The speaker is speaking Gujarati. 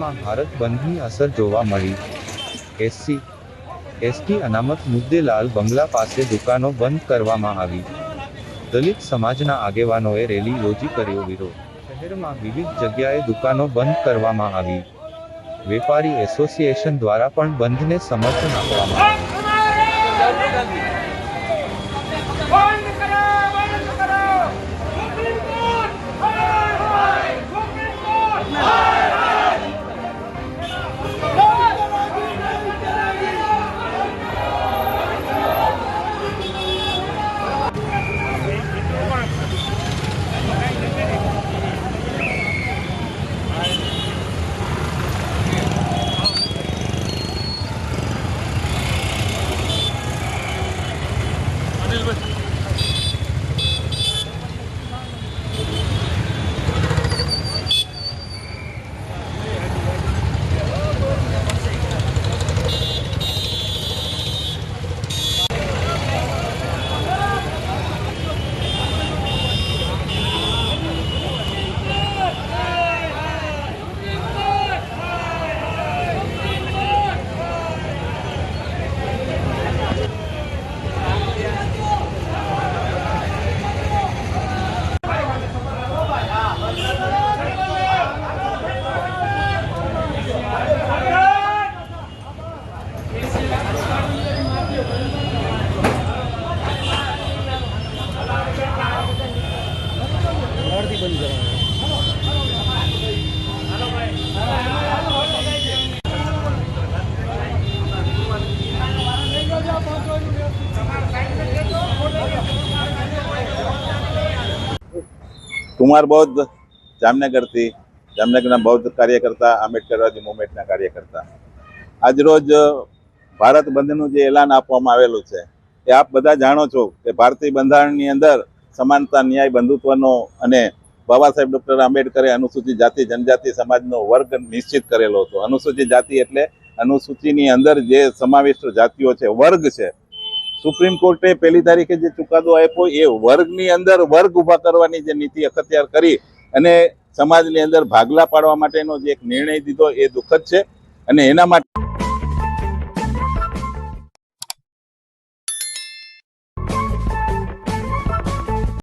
રાજ્યમાં ભારત બંધની અસર જોવા મળી. એસસી, એસટી અનામત મુદ્દે લાલ બંગલા પાસે દુકાનો બંધ કરવામાં આવી. દલિત સમાજના આગેવાનોએ રેલી યોજી કર્યો વિરોધ. શહેરમાં વિવિધ જગ્યાએ દુકાનો બંધ કરવામાં આવી. વેપારી એસોસિએશન દ્વારા પણ બંધને સમર્થન આપવામાં આવ્યું. કુમાર બૌદ્ધ જામનગરથી જામનગરના બૌદ્ધ કાર્યકર્તા આંબેડકરવાદી મુવમેન્ટના કાર્યકર્તા આજરોજ ભારત બંધનું જે એલાન આપવામાં આવેલું છે, એ આપ બધા જાણો છો કે ભારતીય બંધારણની અંદર સમાનતા, ન્યાય, બંધુત્વનો અને બાબા સાહેબ ડૉક્ટર આંબેડકરે અનુસૂચિત જાતિ, જનજાતિ સમાજનો વર્ગ નિશ્ચિત કરેલો હતો. અનુસૂચિત જાતિ એટલે અનુસૂચિની અંદર જે સમાવિષ્ટ જાતિઓ છે, વર્ગ છે. સુપ્રીમ કોર્ટે પહેલી તારીખે જે ચુકાદો આપ્યો, એ વર્ગની અંદર વર્ગ ઊભા કરવાની જે નીતિ અખત્યાર કરી અને સમાજની અંદર ભાગલા પાડવા માટેનો જે એક નિર્ણય દીધો, એ દુઃખદ છે અને એના માટે